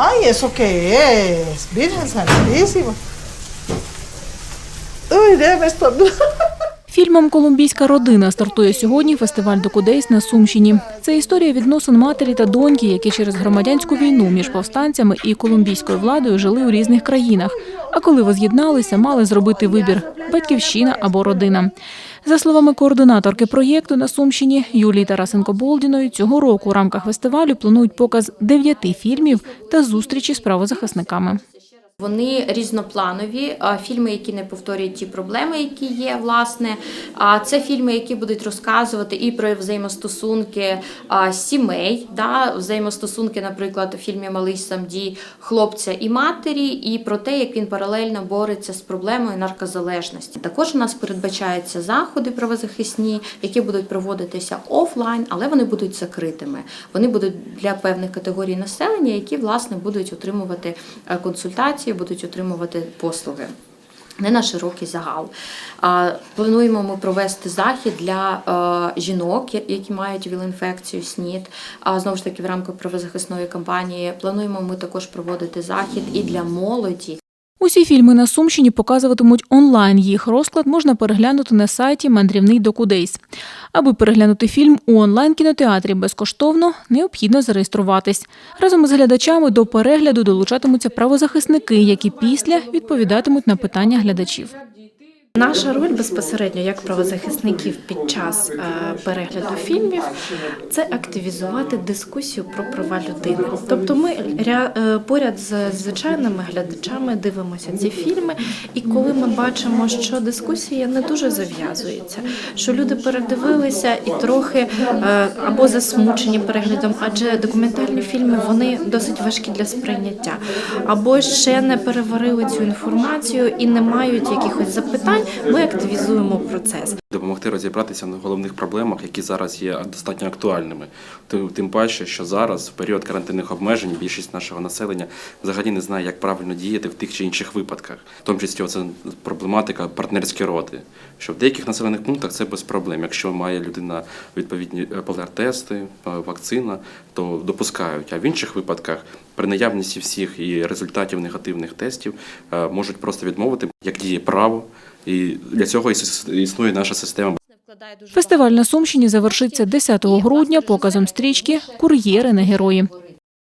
Ay, ¿eso qué es? Virgen Santísima. Uy, déjame estornudar. Фільмом Колумбійська родина стартує сьогодні фестиваль Докудейс на Сумщині. Це історія відносин матері та доньки, які через громадянську війну між повстанцями і колумбійською владою жили у різних країнах. А коли воз'єдналися, мали зробити вибір батьківщина або родина. За словами координаторки проєкту на Сумщині Юлії Тарасенко Болдіної, цього року у рамках фестивалю планують показ дев'яти фільмів та зустрічі з правозахисниками. Вони різнопланові, фільми, які не повторюють ті проблеми, які є, власне. Це фільми, які будуть розказувати і про взаємостосунки сімей, да, взаємостосунки, наприклад, у фільмі Малий Самді хлопця і матері, і про те, як він паралельно бореться з проблемою наркозалежності. Також у нас передбачаються заходи правозахисні, які будуть проводитися офлайн, але вони будуть закритими. Вони будуть для певних категорій населення, які власне будуть отримувати е, консультації, будуть отримувати послуги. Не на широкий загал. Плануємо ми провести захід для е, жінок, які мають віл-інфекцію СНІД. Знову ж таки, в рамках правозахисної кампанії плануємо ми також проводити захід і для молоді. Усі фільми на Сумщині показуватимуть онлайн. Їх розклад можна переглянути на сайті Мандрівний Докудейс. Аби переглянути фільм у онлайн-кінотеатрі безкоштовно, необхідно зареєструватись. Разом із глядачами до перегляду долучатимуться правозахисники, які після відповідатимуть на питання глядачів. Наша роль безпосередньо як правозахисників під час е, перегляду фільмів це активізувати дискусію про права людини. Тобто, ми е, поряд з звичайними глядачами дивимося ці фільми, і коли ми бачимо, що дискусія не дуже зав'язується, що люди передивилися і трохи е, або засмучені переглядом, адже документальні фільми вони досить важкі для сприйняття, або ще не переварили цю інформацію і не мають якихось запитань. Ми активізуємо процес. допомогти розібратися на головних проблемах, які зараз є достатньо актуальними. Тим паче, що зараз, в період карантинних обмежень, більшість нашого населення взагалі не знає, як правильно діяти в тих чи інших випадках. В тому числі це проблематика партнерські роди. Що в деяких населених пунктах це без проблем. Якщо має людина відповідні е, ПЛР-тести, е, вакцина, то допускають. А в інших випадках при наявності всіх і результатів негативних тестів е, можуть просто відмовити, як діє право. І для цього існує наша система Фестиваль на Сумщині завершиться 10 грудня показом стрічки Кур'єри на герої.